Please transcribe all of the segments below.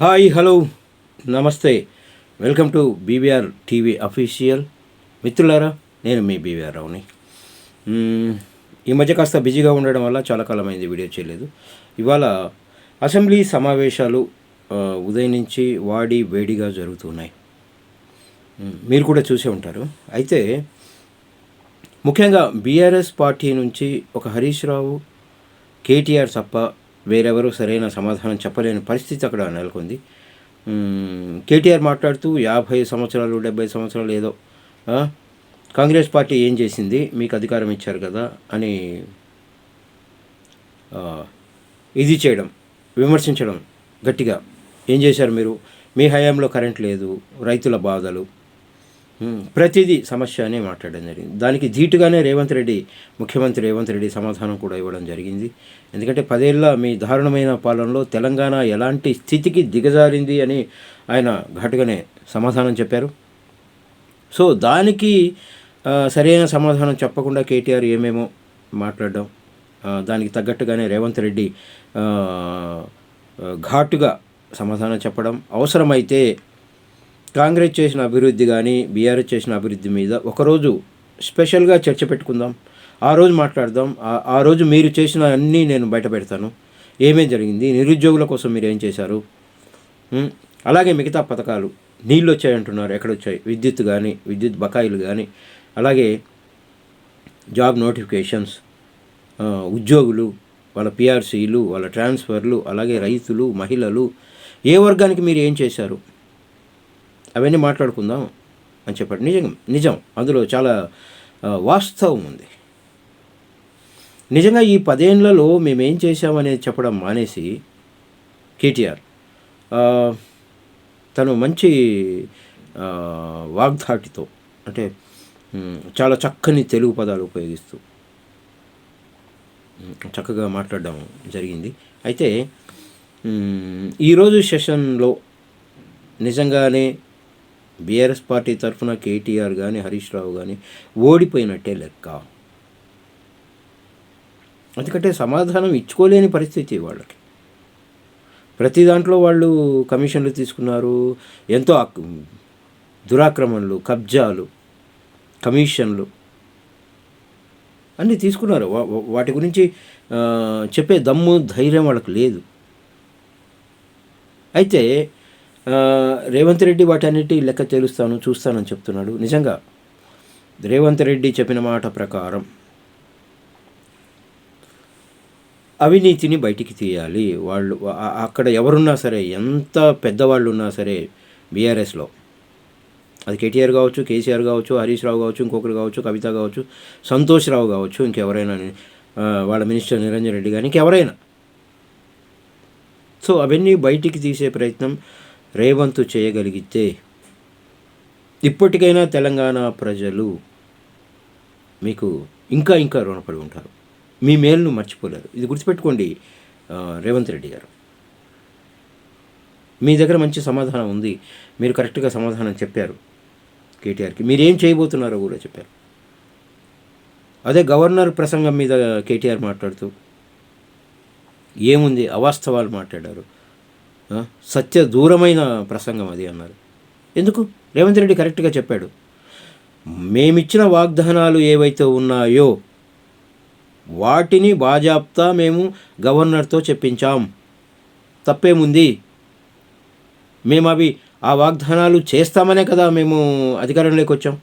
Hi hello నమస్తే. Welcome to BVR TV official. మిత్రులారా నేను మీ బీవీఆర్ రావుని ఈ మధ్య కాస్త బిజీగా ఉండడం వల్ల చాలా కాలమైంది వీడియో చేయలేదు. ఇవాళ అసెంబ్లీ సమావేశాలు ఉదయం నుంచి వాడి వేడిగా జరుగుతున్నాయి. మీరు కూడా చూసే ఉంటారు. అయితే ముఖ్యంగా బీఆర్ఎస్ పార్టీ నుంచి ఒక హరీష్ రావు కేటీఆర్ తప్ప వేరెవరూ సరైన సమాధానం చెప్పలేని పరిస్థితి అక్కడ నెలకొంది. కేటీఆర్ మాట్లాడుతూ యాభై సంవత్సరాలు డెబ్బై సంవత్సరాలు ఏదో కాంగ్రెస్ పార్టీ ఏం చేసింది? మీకు అధికారం ఇచ్చారు కదా అని ఇది చేయడం విమర్శించడం గట్టిగా. ఏం చేశారు మీరు? మీ హయాంలో కరెంట్ లేదు రైతుల బాధలు. ప్రతిదీ సమస్య అనే మాట్లాడడం జరిగింది. దానికి ధీటుగానే రేవంత్ రెడ్డి ముఖ్యమంత్రి రేవంత్ రెడ్డి సమాధానం కూడా ఇవ్వడం జరిగింది. ఎందుకంటే పదేళ్ళ మీ దారుణమైన పాలనలో తెలంగాణ ఎలాంటి స్థితికి దిగజారింది అని ఆయన ఘాటుగానే సమాధానం చెప్పారు. సో దానికి సరైన సమాధానం చెప్పకుండా కేటీఆర్ ఏమేమో మాట్లాడడం దానికి తగ్గట్టుగానే రేవంత్ రెడ్డి ఘాటుగా సమాధానం చెప్పడం అవసరమైతే కాంగ్రెస్ చేసిన అభివృద్ధి కానీ బీఆర్ఎస్ చేసిన అభివృద్ధి మీద ఒకరోజు స్పెషల్గా చర్చ పెట్టుకుందాం. ఆ రోజు మాట్లాడదాం. ఆ- రోజు మీరు చేసిన అన్నీ నేను బయట పెడతాను. ఏమేం జరిగింది? నిరుద్యోగుల కోసం మీరు ఏం చేశారు? అలాగే మిగతా పథకాలు. నీళ్ళు వచ్చాయంటున్నారు. ఎక్కడొచ్చాయి? విద్యుత్ కానీ విద్యుత్ బకాయిలు కానీ అలాగే జాబ్ నోటిఫికేషన్స్ ఉద్యోగులు వాళ్ళ పిఆర్సీలు వాళ్ళ ట్రాన్స్ఫర్లు అలాగే రైతులు మహిళలు ఏ వర్గానికి మీరు ఏం చేశారు? అవన్నీ మాట్లాడుకుందాం అని చెప్పాడు. నిజం నిజం. అందులో చాలా వాస్తవం ఉంది. నిజంగా ఈ పదేళ్ళలో మేమేం చేశామనేది చెప్పడం మానేసి కేటీఆర్ తను మంచి వాగ్ధాటితో అంటే చాలా చక్కని తెలుగు పదాలు ఉపయోగిస్తూ చక్కగా మాట్లాడడం జరిగింది. అయితే ఈరోజు సెషన్లో నిజంగానే బీఆర్ఎస్ పార్టీ తరఫున కేటీఆర్ కానీ హరీష్ రావు కానీ ఓడిపోయినట్టే లెక్క. ఎందుకంటే సమాధానం ఇచ్చుకోలేని పరిస్థితి వాళ్ళకి. ప్రతి దాంట్లో వాళ్ళు కమిషన్లు తీసుకున్నారు ఎంతో దురాక్రమణలు కబ్జాలు కమిషన్లు అన్నీ తీసుకున్నారు. వా- వాటి గురించి చెప్పే దమ్ము ధైర్యం వాళ్ళకి లేదు. అయితే రేవంత్ రెడ్డి వాటన్నిటి లెక్క తేలుస్తాను చూస్తానని చెప్తున్నాడు. నిజంగా రేవంత్ రెడ్డి చెప్పిన మాట ప్రకారం అవినీతిని బయటికి తీయాలి. వాళ్ళు అక్కడ ఎవరున్నా సరే ఎంత పెద్దవాళ్ళు ఉన్నా సరే బీఆర్ఎస్లో అది కేటీఆర్ కావచ్చు కేసీఆర్ కావచ్చు హరీష్ రావు కావచ్చు ఇంకొకరు కావచ్చు కవిత కావచ్చు సంతోష్ రావు కావచ్చు ఇంకెవరైనా వాళ్ళ మినిస్టర్ నిరంజన్ రెడ్డి కానీ ఇంకెవరైనా. సో అవన్నీ బయటికి తీసే ప్రయత్నం రేవంతు చేయగలిగితే ఇప్పటికైనా తెలంగాణ ప్రజలు మీకు ఇంకా ఇంకా రుణపడి ఉంటారు. మీ మేలును మర్చిపోలేరు. ఇది గుర్తుపెట్టుకోండి రేవంత్ రెడ్డి గారు. మీ దగ్గర మంచి సమాధానం ఉంది. మీరు కరెక్ట్గా సమాధానం చెప్పారు కేటీఆర్కి. మీరేం చేయబోతున్నారో కూడా చెప్పారు. అదే గవర్నర్ ప్రసంగం మీద కేటీఆర్ మాట్లాడుతూ ఏముంది అవాస్తవాలు మాట్లాడారు. సత్య దూరమైన ప్రసంగం అది అన్నారు. ఎందుకు? రేవంత్ రెడ్డి కరెక్ట్గా చెప్పాడు. మేమిచ్చిన వాగ్దానాలు ఏవైతే ఉన్నాయో వాటిని బాజాప్తా మేము గవర్నర్తో చెప్పించాం. తప్పేముంది? మేము అవి ఆ వాగ్దానాలు చేస్తామనే కదా మేము అధికారంలోకి వచ్చాం.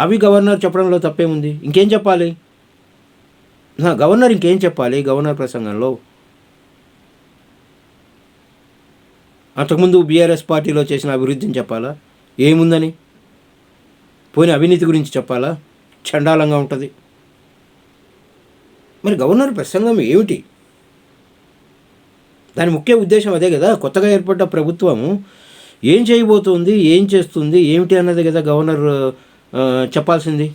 అవి గవర్నర్ చెప్పడంలో తప్పేముంది? ఇంకేం చెప్పాలి? నా గవర్నర్ ఇంకేం చెప్పాలి గవర్నర్ ప్రసంగంలో? అంతకుముందు బీఆర్ఎస్ పార్టీలో చేసిన అభివృద్ధిని చెప్పాలా? ఏముందని? పోయిన అవినీతి గురించి చెప్పాలా? చండాలంగా ఉంటుంది. మరి గవర్నర్ ప్రసంగం ఏమిటి? దాని ముఖ్య ఉద్దేశం అదే కదా? కొత్తగా ఏర్పడ్డ ప్రభుత్వము ఏం చేయబోతుంది? ఏం చేస్తుంది? ఏమిటి అన్నది కదా గవర్నర్ చెప్పాల్సింది.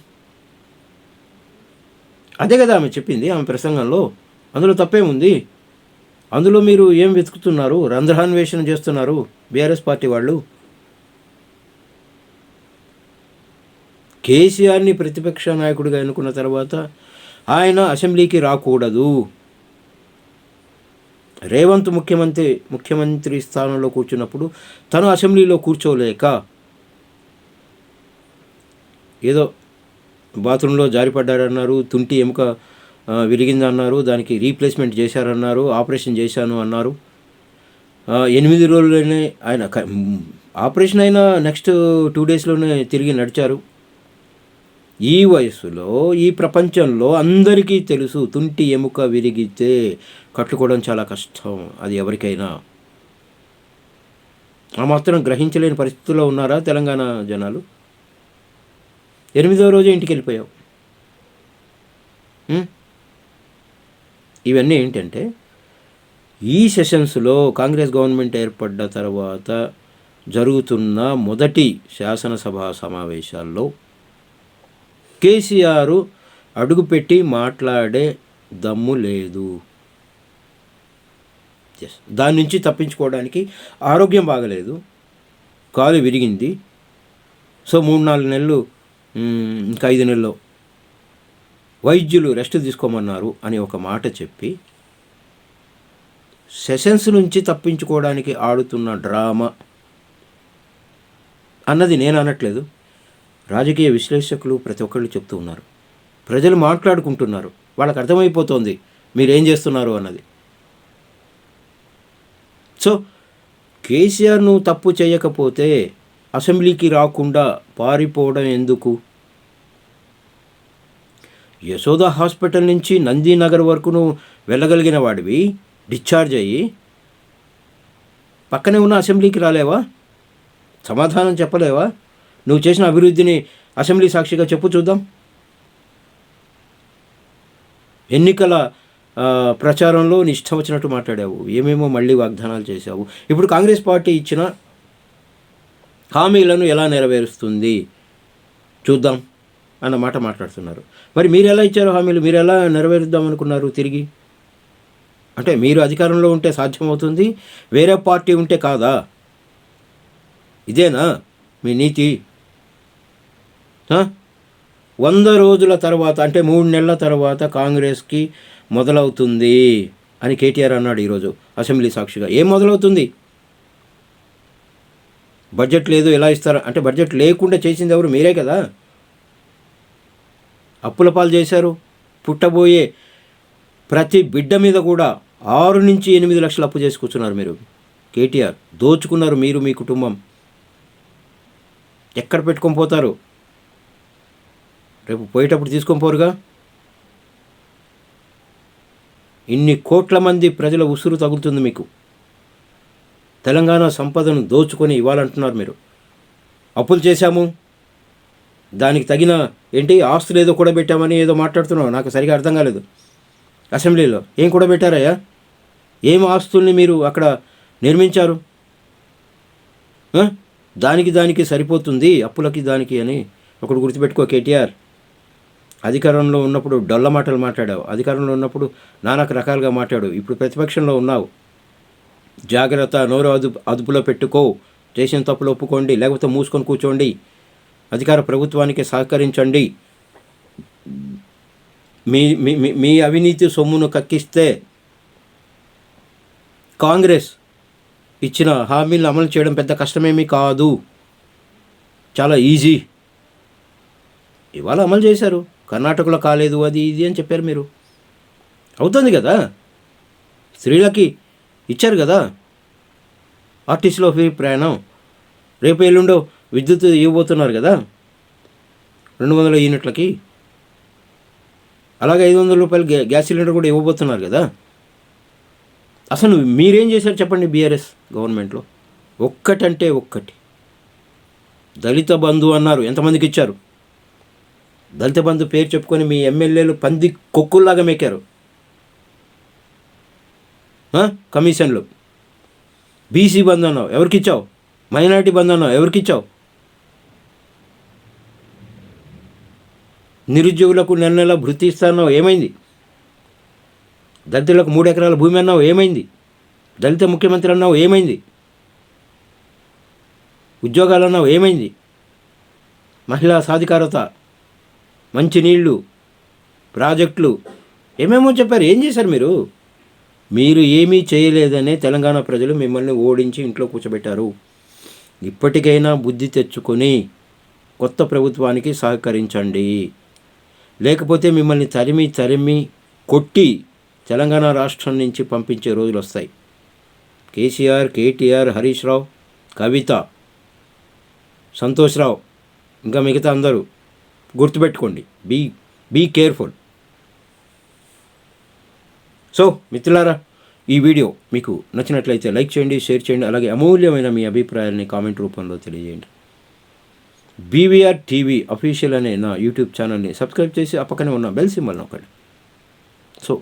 అదే కదా ఆమె చెప్పింది ఆమె ప్రసంగంలో. అందులో తప్పేముంది? అందులో మీరు ఏం వెతుకుతున్నారు? రంధ్రాన్వేషణ చేస్తున్నారు బీఆర్ఎస్ పార్టీ వాళ్ళు. కేసీఆర్ని ప్రతిపక్ష నాయకుడిగా ఎన్నుకున్న తర్వాత ఆయన అసెంబ్లీకి రాకూడదు. రేవంత్ ముఖ్యమంత్రి ముఖ్యమంత్రి స్థానంలో కూర్చున్నప్పుడు తను అసెంబ్లీలో కూర్చోలేక ఏదో బాత్రూంలో జారిపడ్డారన్నారు తుంటి ఎముక విరిగిందన్నారు దానికి రీప్లేస్మెంట్ చేశారన్నారు ఆపరేషన్ చేశాను అన్నారు. ఎనిమిది రోజుల్లోనే ఆయన ఆపరేషన్ అయినా నెక్స్ట్ టూ డేస్లోనే తిరిగి నడిచారు. ఈ వయసులో ఈ ప్రపంచంలో అందరికీ తెలుసు తుంటి ఎముక విరిగితే కట్టుకోవడం చాలా కష్టం అది ఎవరికైనా. ఆ మాత్రం గ్రహించలేని పరిస్థితుల్లో ఉన్నారా తెలంగాణ జనాలు? ఎనిమిదవ రోజు ఇంటికి వెళ్ళిపోయావు ఇవన్నీ ఏంటంటే ఈ సెషన్స్లో కాంగ్రెస్ గవర్నమెంట్ ఏర్పడ్డ తర్వాత జరుగుతున్న మొదటి శాసనసభ సమావేశాల్లో కేసీఆర్ అడుగుపెట్టి మాట్లాడే దమ్ము లేదు. దాని నుంచి తప్పించుకోవడానికి ఆరోగ్యం బాగలేదు. కాలు విరిగింది. సో మూడు నాలుగు నెలలు ఇంకా ఐదు నెలలు వైద్యులు రెస్ట్ తీసుకోమన్నారు అని ఒక మాట చెప్పి సెషన్స్ నుంచి తప్పించుకోవడానికి ఆడుతున్న డ్రామా అన్నది నేను అనట్లేదు. రాజకీయ విశ్లేషకులు ప్రతి ఒక్కళ్ళు చెప్తూ ఉన్నారు. ప్రజలు మాట్లాడుకుంటున్నారు. వాళ్ళకి అర్థమైపోతోంది మీరేం చేస్తున్నారు అన్నది. సో కేసీఆర్ నువ్వు తప్పు చేయకపోతే అసెంబ్లీకి రాకుండా పారిపోవడం ఎందుకు? యశోద హాస్పిటల్ నుంచి నందీనగర్ వరకును వెళ్ళగలిగిన వాడివి. డిశ్చార్జ్ అయ్యి. పక్కనే ఉన్న అసెంబ్లీకి రాలేవా? సమాధానం చెప్పలేవా? నువ్వు చేసిన అభివృద్ధిని అసెంబ్లీ సాక్షిగా చెప్పు చూద్దాం. ఎన్నికల ప్రచారంలో నీ ఇష్టం వచ్చినట్టు మాట్లాడావు. ఏమేమో మళ్ళీ వాగ్దానాలు చేశావు. ఇప్పుడు కాంగ్రెస్ పార్టీ ఇచ్చిన హామీలను ఎలా నెరవేరుస్తుంది? చూద్దాం. అన్న మాట మాట్లాడుతున్నారు. మరి మీరు ఎలా ఇచ్చారు హామీలు? మీరు ఎలా నెరవేరుద్దాం అనుకున్నారు తిరిగి? అంటే మీరు అధికారంలో ఉంటే సాధ్యమవుతుంది వేరే పార్టీ ఉంటే కాదా? ఇదేనా మీ నీతి? వంద రోజుల తర్వాత అంటే మూడు నెలల తర్వాత కాంగ్రెస్కి మొదలవుతుంది అని కేటీఆర్ అన్నాడు ఈరోజు అసెంబ్లీ సాక్షిగా. ఏం మొదలవుతుంది? బడ్జెట్ లేదు ఎలా ఇస్తారు? అంటే బడ్జెట్ లేకుండా చేసింది ఎవరు? మీరే కదా. అప్పుల పాలు చేశారు. పుట్టబోయే ప్రతి బిడ్డ మీద కూడా ఆరు నుంచి ఎనిమిది లక్షలు అప్పు చేసుకున్నారు మీరు. కేటీఆర్ దోచుకున్నారు మీరు మీ కుటుంబం. ఎక్కడ పెట్టుకొని పోతారు? రేపు పోయేటప్పుడు తీసుకొని పోరుగా? ఇన్ని కోట్ల మంది ప్రజల ఉసురు తగులుతుంది మీకు. తెలంగాణ సంపదను దోచుకొని ఇవ్వాలంటున్నారు మీరు. అప్పులు చేశాము. దానికి తగిన ఏంటి? ఆస్తులు ఏదో కూడా పెట్టామని ఏదో మాట్లాడుతున్నావు. నాకు సరిగా అర్థం కాలేదు. అసెంబ్లీలో ఏం కూడా పెట్టారయ్యా ఏం ఆస్తుల్ని మీరు అక్కడ నిర్మించారు? దానికి దానికి సరిపోతుంది అప్పులకి దానికి అని ఒకటి గుర్తుపెట్టుకో కేటీఆర్. అధికారంలో ఉన్నప్పుడు డొల్ల మాటలు మాట్లాడావు. అధికారంలో ఉన్నప్పుడు నానా రకాలుగా మాట్లాడు. ఇప్పుడు ప్రతిపక్షంలో ఉన్నావు. జాగ్రత్త నోరు అదుపు అదుపులో పెట్టుకో. చేసిన తప్పులు ఒప్పుకోండి. లేకపోతే మూసుకొని కూర్చోండి. అధికార ప్రభుత్వానికి సహకరించండి. మీ మీ అవినీతి సొమ్మును కక్కిస్తే కాంగ్రెస్ ఇచ్చిన హామీలను అమలు చేయడం పెద్ద కష్టమేమీ కాదు. చాలా ఈజీ. ఇవాళ అమలు చేశారు. కర్ణాటకలో కాలేదు అది ఇది అని చెప్పారు మీరు. అవుతుంది కదా. స్త్రీలకి ఇచ్చారు కదా. ఆర్టీసీలో ఫ్రీ ప్రయాణం. రేపు ఎల్లుండో విద్యుత్ ఇవ్వబోతున్నారు కదా? రెండు వందల యూనిట్లకి. అలాగే ఐదు వందల రూపాయలు గ్యా గ్యాస్ సిలిండర్ కూడా ఇవ్వబోతున్నారు కదా? అసలు మీరేం చేశారు చెప్పండి బీఆర్ఎస్ గవర్నమెంట్లో? ఒక్కటంటే ఒక్కటి. దళిత బంధు అన్నారు ఎంతమందికి ఇచ్చారు? దళిత బంధు పేరు చెప్పుకొని మీ ఎమ్మెల్యేలు పంది కొక్కుల్లాగా మెక్కారు కమిషన్లు. బీసీ బంధు అన్నావు ఎవరికి ఇచ్చావు? మైనారిటీ బంధు అన్నావు ఎవరికి ఇచ్చావు? నిరుద్యోగులకు నెల నెల భృతి ఇస్తాన్నావు ఏమైంది? దళితులకు మూడు ఎకరాల భూమి అన్నావు ఏమైంది? దళిత ముఖ్యమంత్రి అన్నావు ఏమైంది? ఉద్యోగాలు అన్నావు ఏమైంది? మహిళా సాధికారత మంచినీళ్ళు ప్రాజెక్టులు ఏమేమో చెప్పారు ఏం చేశారు మీరు? మీరు ఏమీ చేయలేదనే తెలంగాణ ప్రజలు మిమ్మల్ని ఓడించి ఇంట్లో కూర్చోబెట్టారు. ఇప్పటికైనా బుద్ధి తెచ్చుకొని కొత్త ప్రభుత్వానికి సహకరించండి. లేకపోతే మిమ్మల్ని తరిమి తరిమి కొట్టి తెలంగాణ రాష్ట్రం నుంచి పంపించే రోజులు వస్తాయి. కేసీఆర్ కేటీఆర్ హరీష్ రావు కవిత సంతోష్ రావు ఇంకా మిగతా అందరూ గుర్తుపెట్టుకోండి. బీ బీ కేర్ఫుల్ సో మిత్రులారా ఈ వీడియో మీకు నచ్చినట్లయితే లైక్ చేయండి షేర్ చేయండి అలాగే అమూల్యమైన మీ అభిప్రాయాల్ని కామెంట్ రూపంలో తెలియజేయండి. బీవీఆర్ టీవీ అఫీషియల్ అనే నా యూట్యూబ్ ఛానల్ని సబ్స్క్రైబ్ చేసి ఆ పక్కనే ఉన్న బెల్ సింబల్ నొక్కండి. సో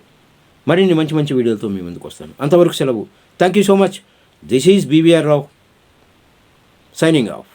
మరిన్ని మంచి మంచి వీడియోలతో మీ ముందుకు వస్తాను. అంతవరకు సెలవు. Thank you so much this is BVR Rao signing off